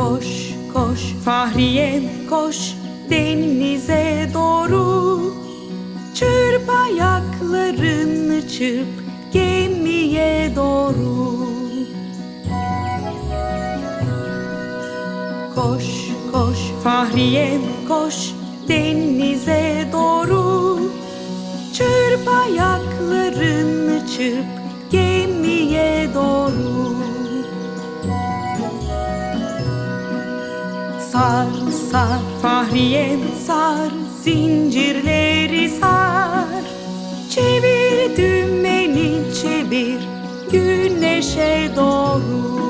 Koş koş Fahriye koş denize doğru. Çırp ayaklarını çırp gemiye doğru. Koş koş Fahriye koş denize doğru. Çırp ayaklarını çırp Sar sar. Fahriye sar zincirleri sar. Çevir dümeni çevir güneşe doğru.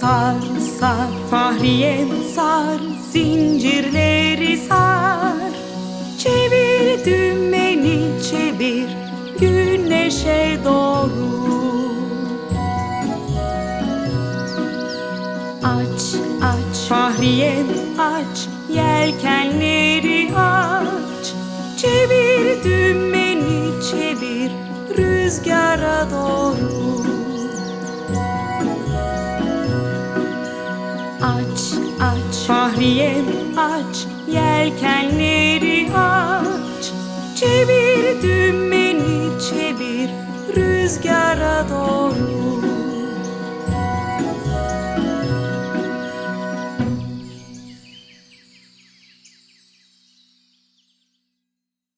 Sar sar. Fahriye sar zincirleri sar. Çevir dümeni çevir güneşe doğru Aç aç. Fahriye aç yelkenleri aç. Çevir dümeni çevir rüzgara doğru. Aç aç. Fahriye aç yelkenleri aç. Çevir dümeni çevir rüzgara doğru